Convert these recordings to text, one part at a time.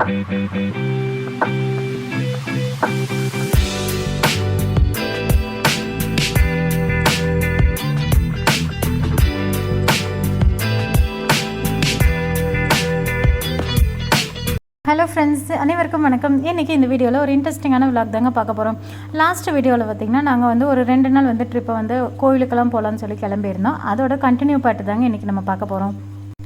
Hello friends அனைவருக்கும் வணக்கம். இன்றைக்கி இந்த வீடியோவில் ஒரு இன்ட்ரெஸ்டிங்கான விளாக் தாங்க பார்க்க போகிறோம் லாஸ்ட் வீடியோவில் பார்த்திங்கன்னா நாங்கள் வந்து ஒரு ரெண்டு நாள் வந்து ட்ரிப்பை வந்து கோவிலுக்கெல்லாம் போகலான்னு சொல்லி கிளம்பியிருந்தோம். அதோட கண்டினியூ பாட்டு தாங்க இன்றைக்கி நம்ம பார்க்க போகிறோம்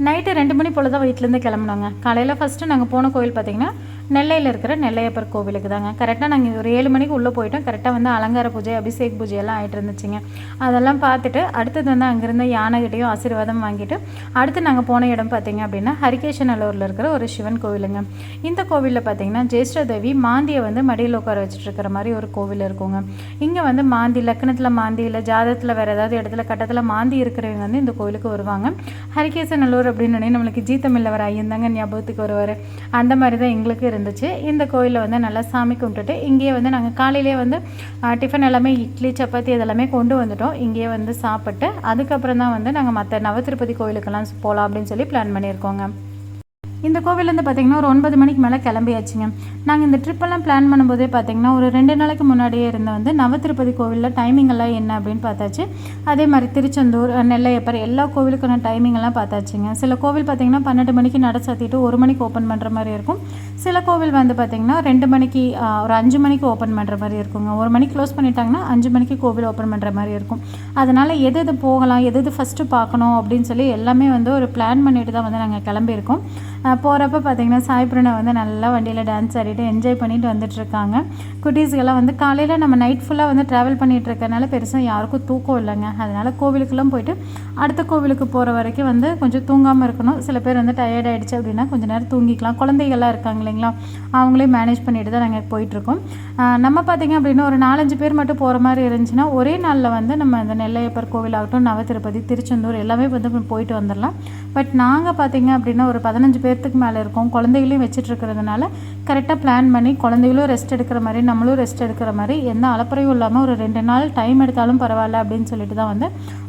நைட்டு ரெண்டு மணி போல் தான் வீட்டிலேருந்து கிளம்புனாங்க. காலையில் ஃபஸ்ட்டு நாங்கள் போன கோயில் பார்த்திங்கன்னா நெல்லையில் இருக்கிற நெல்லையப்பர் கோவிலுக்கு தாங்க. கரெக்டாக நாங்கள் ஒரு ஏழு மணிக்கு உள்ளே போயிட்டோம். கரெக்டாக வந்து அலங்கார பூஜை அபிஷேக் பூஜை எல்லாம் ஆகிட்டு இருந்துச்சுங்க. அதெல்லாம் பார்த்துட்டு அடுத்தது வந்து அங்கேருந்து யானைகிட்டையும் ஆசீர்வாதம் வாங்கிட்டு அடுத்து நாங்கள் போன இடம் பார்த்தீங்க அப்படின்னா ஹரிகேஷநல்லூரில் இருக்கிற ஒரு சிவன் கோவிலுங்க. இந்த கோவிலில் பார்த்தீங்கன்னா ஜெயஸ்ரதேவி மாந்தியை வந்து மடியில் உட்கார வச்சுட்டு இருக்கிற மாதிரி ஒரு கோவில் இருக்குங்க. இங்கே வந்து மாந்தி லக்கணத்தில் மாந்தி இல்லை ஜாதகத்தில் வேறு ஏதாவது இடத்துல கட்டத்தில் மாந்தி இருக்கிறவங்க வந்து இந்த கோவிலுக்கு வருவாங்க. ஹரிகேசநல்லூர் அப்படின்னு நம்மளுக்கு ஜீ தமிழில் வர ஐயன் தாங்க ஞாபகத்துக்கு வருவார். அந்த மாதிரி தான் எங்களுக்கு இருந்துச்சு. இந்த கோயிலில் வந்து நல்லா சாமி கும்பிட்டுட்டு இங்கேயே வந்து நாங்கள் காலையிலேயே வந்து டிஃபன் எல்லாமே இட்லி சப்பாத்தி இதெல்லாமே கொண்டு வந்துட்டோம். இங்கேயே வந்து சாப்பிட்டு அதுக்கப்புறம் தான் வந்து நாங்கள் மற்ற நவ திருப்பதி கோயிலுக்கெல்லாம் போகலாம் அப்படின்னு சொல்லி பிளான் பண்ணியிருக்கோங்க. இந்த கோவிலேருந்து பார்த்தீங்கன்னா ஒரு ஒன்பது மணிக்கு மேலே கிளம்பியாச்சுங்க. நாங்கள் இந்த ட்ரிப்பெல்லாம் பிளான் பண்ணும்போதே பார்த்தீங்கன்னா ஒரு ரெண்டு நாளைக்கு முன்னாடியே இருந்த வந்து நவதிருப்பதி கோவிலில் டைமிங் எல்லாம் என்ன அப்படின்னு பார்த்தாச்சு. அதே மாதிரி திருச்செந்தூர் நெல்லையப்பர் எல்லா கோவிலுக்கான டைமிங்கெல்லாம் பார்த்தாச்சுங்க. சில கோவில் பார்த்தீங்கன்னா பன்னெண்டு மணிக்கு நட சாத்திட்டு ஒரு மணிக்கு ஓப்பன் பண்ணுற மாதிரி இருக்கும். சில கோவில் வந்து பார்த்தீங்கன்னா ரெண்டு மணிக்கு ஒரு அஞ்சு மணிக்கு ஓப்பன் பண்ணுற மாதிரி இருக்குங்க. ஒரு மணிக்கு க்ளோஸ் பண்ணிட்டாங்கன்னா அஞ்சு மணிக்கு கோவில் ஓப்பன் பண்ணுற மாதிரி இருக்கும். அதனால் எது எது போகலாம் எது எது ஃபஸ்ட்டு பார்க்கணும் அப்படின்னு சொல்லி எல்லாமே வந்து ஒரு பிளான் பண்ணிட்டு தான் வந்து நாங்கள் கிளம்பியிருக்கோம். போகிறப்ப பார்த்தீங்கன்னா சாய் பிரணவ் வந்து நல்லா வண்டியில் டான்ஸ் ஆடிட்டு என்ஜாய் பண்ணிட்டு வந்துட்டுருக்காங்க. குட்டீஸ்கெல்லாம் வந்து காலையில் நம்ம நைட் ஃபுல்லாக வந்து ட்ராவல் பண்ணிகிட்ருக்கனால இருக்கறனால பெருசாக யாருக்கும் தூக்கம் இல்லைங்க. அதனால் கோவிலுக்கெல்லாம் போயிட்டு அடுத்த கோவிலுக்கு போகிற வரைக்கும் வந்து கொஞ்சம் தூங்காமல் இருக்கணும். சில பேர் வந்து டயர்ட் ஆகிடுச்சு அப்படின்னா கொஞ்சம் நேரம் தூங்கிக்கலாம். குழந்தைகள்லாம் இருக்காங்க இல்லைங்களா? அவங்களே மேனேஜ் பண்ணிட்டு தான் நாங்கள் போயிட்டுருக்கோம். நம்ம பார்த்தீங்க அப்படின்னா ஒரு நாலஞ்சு பேர் மட்டும் போகிற மாதிரி இருந்துச்சுன்னா ஒரே நாளில் வந்து நம்ம இந்த நெல்லையப்பர் கோவில் ஆகட்டும் நவதிருப்பதி திருச்செந்தூர் எல்லாமே வந்து போயிட்டு வந்துடலாம். பட் நாங்கள் பார்த்திங்க அப்படின்னா ஒரு பதினஞ்சு பேர் பேர்த்துக்கு மேலே இருக்கும். குழந்தைகளையும் வச்சுட்டு இருக்கிறதுனால கரெக்டாக பிளான் பண்ணி குழந்தைகளும் ரெஸ்ட் எடுக்கிற மாதிரி நம்மளும் ரெஸ்ட் எடுக்கிற மாதிரி எந்த அலப்பறையும் இல்லாமல் ஒரு ரெண்டு நாள் டைம் எடுத்தாலும் பரவாயில்ல அப்படின்னு சொல்லிட்டு தான் வந்து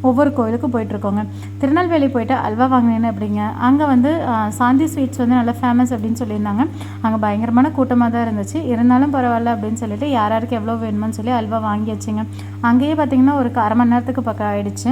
ஒவ்வொரு கோயிலுக்கும் போயிட்டுருக்கோங்க. திருநெல்வேலி போயிட்டு அல்வா வாங்கினேன்னு அப்படிங்க. அங்கே வந்து சாந்தி ஸ்வீட்ஸ் வந்து நல்லா ஃபேமஸ் அப்படின்னு சொல்லியிருந்தாங்க. அங்கே பயங்கரமான கூட்டமாக தான் இருந்துச்சு. இருந்தாலும் பரவாயில்ல அப்படின்னு சொல்லிட்டு யார் யாருக்கு எவ்வளோ வேணுமான்னு சொல்லி அல்வா வாங்கி வச்சுங்க அங்கேயே பார்த்தீங்கன்னா ஒரு அரை மணி நேரத்துக்கு பக்கம் ஆயிடுச்சு.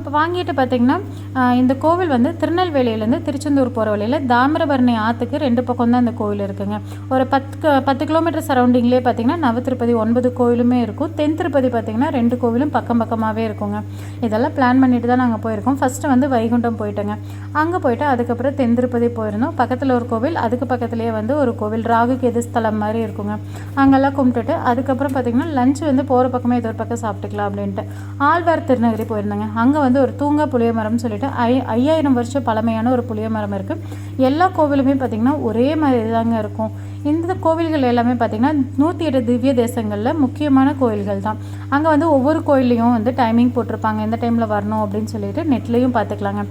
இப்போ வாங்கிட்டு பார்த்தீங்கன்னா இந்த கோவில் வந்து திருநெல்வேலியிலேருந்து திருச்செந்தூர் போகிற வழியில் தாமிரபரணி ஆற்றுக்கு ரெண்டு பக்கம் தான் இந்த கோவில் இருக்குங்க. ஒரு பத்து க- பத்து கிலோமீட்டர் சரௌண்டிங்லேயே பார்த்தீங்கன்னா நவ திருப்பதி ஒன்பது கோவிலுமே இருக்கும். தென் திருப்பதி பார்த்தீங்கன்னா ரெண்டு கோவிலும் பக்கம் பக்கமாகவே இருக்குங்க. இதெல்லாம் பிளான் பண்ணிட்டு தான் நாங்கள் போயிருக்கோம். ஃபஸ்ட்டு வந்து வைகுண்டம் போயிட்டோங்க. அங்கே போயிட்டு அதுக்கப்புறம் தென் திருப்பதி போயிருந்தோம். பக்கத்தில் ஒரு கோவில் அதுக்கு பக்கத்துலேயே வந்து ஒரு கோவில் ராகு கேது ஸ்தலம் மாதிரி இருக்குங்க. அங்கெல்லாம் கும்பிட்டுட்டு அதுக்கப்புறம் பார்த்தீங்கன்னா லஞ்ச் வந்து போகிற பக்கமே ஏதோ ஒரு பக்கம் சாப்பிட்டுக்கலாம் அப்படின்ட்டு. ஆழ்வார் திருநகரி போயிருந்தாங்க. அங்கே வந்து ஒரு தூங்கா புளிய மரம்னு சொல்லிட்டு ஐ ஐயாயிரம் வருஷம் பழமையான ஒரு புளிய மரம் இருக்குது எல்லா கோவிலுமே பார்த்திங்கன்னா ஒரே மாதிரி தாங்க இருக்கும். இந்த கோவில்கள் எல்லாமே பார்த்திங்கன்னா நூற்றி எட்டு திவ்ய தேசங்களில் முக்கியமான கோயில்கள் தான். அங்கே வந்து ஒவ்வொரு கோயில்லையும் வந்து டைமிங் போட்டிருப்பாங்க. எந்த டைமில் வரணும் அப்படின்னு சொல்லிட்டு நெட்லேயும் பார்த்துக்கலாங்க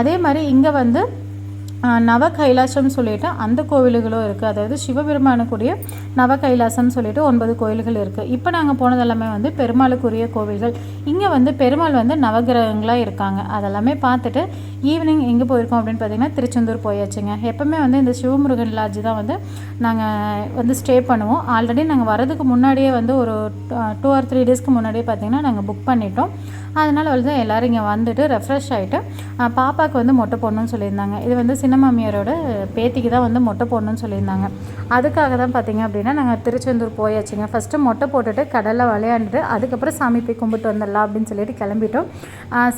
அதே மாதிரி இங்கே வந்து நவ கைலாசம் சொல்லிட்டு அந்த கோவில்களும் இருக்குது அதாவது சிவபெருமானுக்குரிய நவ கைலாசம் சொல்லிட்டு ஒன்பது கோயில்கள் இருக்குது இப்போ நாங்கள் போனது எல்லாமே வந்து பெருமாளுக்குரிய கோவில்கள். இங்கே வந்து பெருமாள் வந்து நவகிரகங்களாக இருக்காங்க. அதெல்லாமே பார்த்துட்டு ஈவினிங் எங்கே போயிருக்கோம் அப்படின்னு பார்த்தீங்கன்னா திருச்செந்தூர் போயாச்சுங்க. எப்போவுமே வந்து இந்த சிவமுருகன் லாட்ஜ் தான் வந்து நாங்கள் வந்து ஸ்டே பண்ணுவோம். ஆல்ரெடி நாங்கள் வரதுக்கு முன்னாடியே வந்து ஒரு டூ ஆர் த்ரீ டேஸ்க்கு முன்னாடியே பார்த்தீங்கன்னா நாங்கள் புக் பண்ணிட்டோம். அதனால் வந்து எல்லோரும் இங்கே வந்துட்டு ரெஃப்ரெஷ் ஆகிட்டு பாப்பாவுக்கு வந்து மொட்டை போடணும்னு சொல்லியிருந்தாங்க. இது வந்து சின்ன மாமியாரோட பேத்திக்கு தான் வந்து மொட்டை போடணும்னு சொல்லியிருந்தாங்க. அதுக்காக தான் பார்த்தீங்க அப்படின்னா நாங்கள் திருச்செந்தூர் போயாச்சுங்க. ஃபஸ்ட்டு மொட்டை போட்டுட்டு கடலில் விளையாண்டுட்டு அதுக்கப்புறம் சாமி போய் கும்பிட்டு வந்துடலாம் அப்படின்னு சொல்லிட்டு கிளம்பிட்டோம்.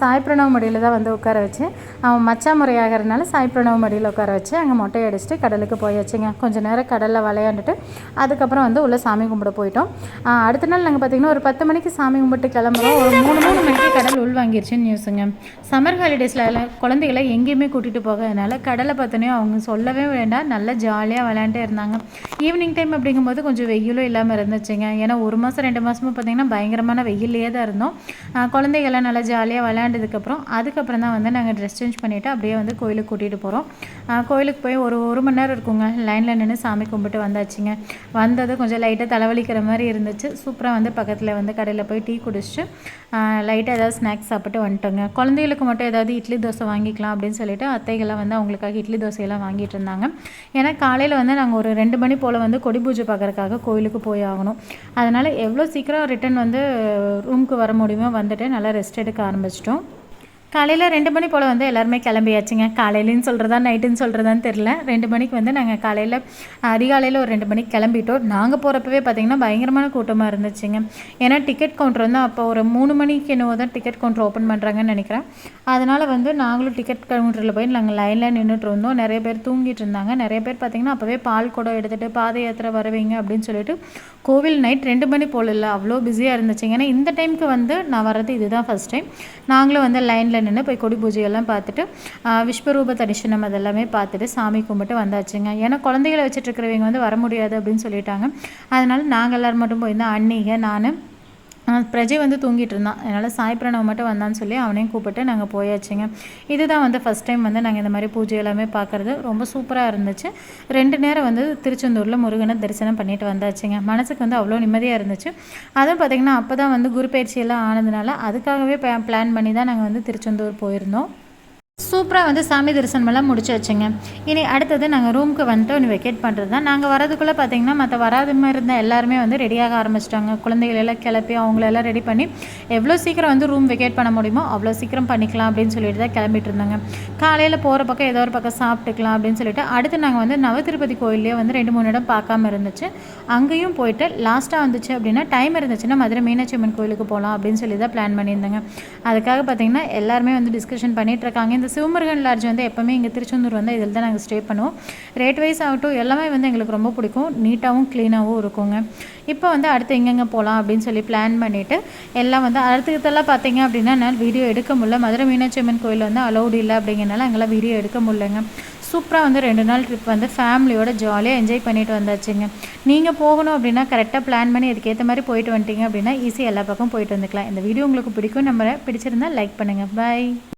சாய் பிரணவ மடியில் தான் வந்து உட்கார வச்சு அவன் மச்சா முறையாகிறதுனால சாய் பிரணவ மடியில் உட்கார வச்சு அங்கே மொட்டை அடிச்சுட்டு கடலுக்கு போயாச்சுங்க. கொஞ்சம் நேரம் கடலில் விளையாண்டுட்டு அதுக்கப்புறம் வந்து உள்ளே சாமி கும்பிட போயிட்டோம். அடுத்த நாள் நாங்கள் பார்த்தீங்கன்னா ஒரு பத்து மணிக்கு சாமி கும்பிட்டு கிளம்புறோம். ஒரு மூணு மூணு மணிக்கு கடல் உள் வாங்கிருச்சுன்னு நியூஸுங்க சம்மர் ஹாலிடேஸில் குழந்தைகளை எங்கேயுமே கூட்டிகிட்டு போகாதனால கடலை பார்த்தோன்னே அவங்க சொல்லவே வேண்டாம். நல்லா ஜாலியாக விளையாண்டே இருந்தாங்க. ஈவினிங் டைம் அப்படிங்கும்போது கொஞ்சம் வெயிலும் இல்லாமல் இருந்துச்சுங்க. ஏன்னா ஒரு மாதம் ரெண்டு மாதமும் பார்த்தீங்கன்னா பயங்கரமான வெயிலே தான் இருந்தோம். குழந்தைகள்லாம் நல்லா ஜாலியாக விளையாண்டதுக்கப்புறம் அதுக்கப்புறம் தான் வந்து நாங்கள் ட்ரெஸ் சேஞ்ச் பண்ணிவிட்டு அப்படியே வந்து கோயிலுக்கு கூட்டிகிட்டு போகிறோம் கோயிலுக்கு போய் ஒரு ஒரு மணி நேரம் இருக்குங்க. லைனில் நின்று சாமி கும்பிட்டு வந்தாச்சுங்க. வந்தது கொஞ்சம் லைட்டாக தலைவலிக்கிற மாதிரி இருந்துச்சு. சூப்பராக வந்து பக்கத்தில் வந்து கடையில் போய் டீ குடிச்சிட்டு லைட்டாக ஏதாவது ஸ்நாக்ஸ் சாப்பிட்டு வந்துட்டோங்க. குழந்தைகளுக்கு மட்டும் ஏதாவது இட்லி தோசை வாங்கிக்கலாம் அப்படின்னு சொல்லிட்டு அத்தைகள்லாம் வந்து அவங்களுக்காக இட்லி தோசையெல்லாம் வாங்கிட்டு இருந்தாங்க. ஏன்னா காலையில் வந்து நாங்கள் ஒரு ரெண்டு மணி போல் வந்து கொடி பூஜை பார்க்குறக்காக கோயிலுக்கு போய் ஆகணும். அதனால் எவ்வளோ சீக்கிரம் ரிட்டன் வந்து ரூமுக்கு வர முடியுமோ வந்துட்டு நல்லா ரெஸ்ட் எடுக்க ஆரம்பிச்சிட்டோம். காலையில் ரெண்டு மணி போல் வந்து எல்லாருமே கிளம்பியாச்சுங்க. காலையிலன்னு சொல்கிறதா நைட்டுன்னு சொல்கிறதான்னு தெரில ரெண்டு மணிக்கு வந்து நாங்கள் காலையில் அதிகாலையில் ஒரு ரெண்டு மணிக்கு கிளம்பிட்டோம். நாங்கள் போகிறப்பவே பார்த்திங்கன்னா பயங்கரமான கூட்டமாக இருந்துச்சுங்க. ஏன்னா டிக்கெட் கவுண்டர் வந்து அப்போ ஒரு மூணு மணிக்கு என்னவோ தான் டிக்கெட் கவுண்டர் ஓப்பன் பண்ணுறாங்கன்னு நினைக்கிறேன். அதனால் வந்து நாங்களும் டிக்கெட் கவுண்டரில் போய் நாங்கள் லைனில் நின்றுட்டு இருந்தோம். நிறைய பேர் தூங்கிட்டு இருந்தாங்க. நிறைய பேர் பார்த்திங்கன்னா அப்போவே பால் குடம் எடுத்துகிட்டு பாத யாத்திரை வருவீங்க அப்படின்னு சொல்லிட்டு கோவில் நைட் ரெண்டு மணி போல் இல்லை. அவ்வளோ பிஸியாக இருந்துச்சுங்க. ஏன்னா இந்த டைமுக்கு வந்து நான் வர்றது இதுதான் ஃபஸ்ட் டைம் நாங்களும் வந்து லைனில் நின்று போய் கொடி பூஜையெல்லாம் பார்த்துட்டு விஸ்வரூப தரிசனம் அதெல்லாமே பார்த்துட்டு சாமி கும்பிட்டு வந்தாச்சுங்க. ஏன்னா குழந்தைகளை வச்சுட்டு இருக்கிறவங்க வந்து வர முடியாது அப்படின்னு சொல்லிட்டாங்க. அதனால் நாங்கள் எல்லோரும் மட்டும் போயிருந்தோம் அன்னிக நான் பிரஜை வந்து தூங்கிட்டு இருந்தான். அதனால் சாய் பிரணவ் மட்டும் வந்தான்னு சொல்லி அவனையும் கூப்பிட்டு நாங்கள் போயாச்சுங்க. இதுதான் வந்து ஃபஸ்ட் டைம் வந்து நாங்கள் இந்த மாதிரி பூஜை எல்லாமே பார்க்குறது ரொம்ப சூப்பராக இருந்துச்சு. ரெண்டு நேரம் வந்து திருச்செந்தூரில் முருகனை தரிசனம் பண்ணிட்டு வந்தாச்சுங்க. மனசுக்கு வந்து அவ்வளோ நிம்மதியாக இருந்துச்சு. அதுவும் பார்த்திங்கன்னா அப்போ தான் வந்து குரு பயிற்சியெல்லாம் ஆனதுனால அதுக்காகவே பிளான் பண்ணி தான் நாங்கள் வந்து திருச்செந்தூர் போயிருந்தோம். சூப்பராக வந்து சாமி தரிசனமெல்லாம் முடிச்சு வச்சுங்க இனி அடுத்தது நாங்கள் ரூமுக்கு வந்துட்டு ஒன்று வெக்கேட் பண்ணுறது தான் நாங்கள் வரதுக்குள்ளே பார்த்தீங்கன்னா மற்ற வராத மாதிரி இருந்த எல்லாருமே வந்து ரெடியாக ஆரம்பிச்சிட்டாங்க. குழந்தைகள் எல்லாம் கிளப்பி அவங்களெல்லாம் ரெடி பண்ணி எவ்வளோ சீக்கிரம் வந்து ரூம் வெக்கேட் பண்ண முடியுமோ அவ்வளோ சீக்கிரம் பண்ணிக்கலாம் அப்படின்னு சொல்லிட்டு தான் கிளம்பிட்டு இருந்தாங்க. காலையில் போகிற பக்கம் ஏதோ ஒரு பக்கம் சாப்பிட்டுக்கலாம் அப்படின்னு சொல்லிட்டு அடுத்து நாங்கள் வந்து நவ திருப்பதி கோயிலே வந்து ரெண்டு மூணு இடம் பார்க்காம இருந்துச்சு. அங்கேயும் போயிட்டு லாஸ்ட்டாக வந்துச்சு அப்படின்னா டைம் இருந்துச்சுன்னா மதுரை மீனாட்சி அம்மன் கோயிலுக்கு போகலாம் அப்படின்னு சொல்லி தான் பிளான் பண்ணியிருந்தாங்க. அதுக்காக பார்த்தீங்கன்னா எல்லாருமே வந்து டிஸ்கஷன் பண்ணிகிட்டு இருக்காங்க. இந்த இந்த சிவமுருகன் லாட்ஜ் வந்து எப்போவுமே இங்கே திருச்செந்தூர் வந்து இதில் தான் நாங்கள் ஸ்டே பண்ணுவோம். ரேட் வைஸ் ஆகட்டும் எல்லாமே வந்து எங்களுக்கு ரொம்ப பிடிக்கும். நீட்டாகவும் க்ளீனாகவும் இருக்குங்க. இப்போ வந்து அடுத்து எங்கெங்கே போகலாம் அப்படின்னு சொல்லி பிளான் பண்ணிவிட்டு எல்லாம் வந்து அடுத்ததெல்லாம் பார்த்தீங்க அப்படின்னா என்னால் வீடியோ எடுக்க முடியல. மதுரை மீனாட்சி அம்மன் கோயில் வந்து அலௌடு இல்லை அப்படிங்கிறனால எங்களால் வீடியோ எடுக்க முடியலங்க. சூப்பராக வந்து ரெண்டு நாள் ட்ரிப் வந்து ஃபேமிலியோட ஜாலியாக என்ஜாய் பண்ணிட்டு வந்தாச்சுங்க. நீங்கள் போகணும் அப்படின்னா கரெக்டாக பிளான் பண்ணி அதுக்கேற்ற மாதிரி போயிட்டு வந்துட்டீங்க அப்படின்னா ஈஸியாக எல்லா பக்கம் போயிட்டு வந்துக்கலாம். இந்த வீடியோ உங்களுக்கு பிடிக்கும் நம்ம பிடிச்சிருந்தா லைக் பண்ணுங்கள் பாய்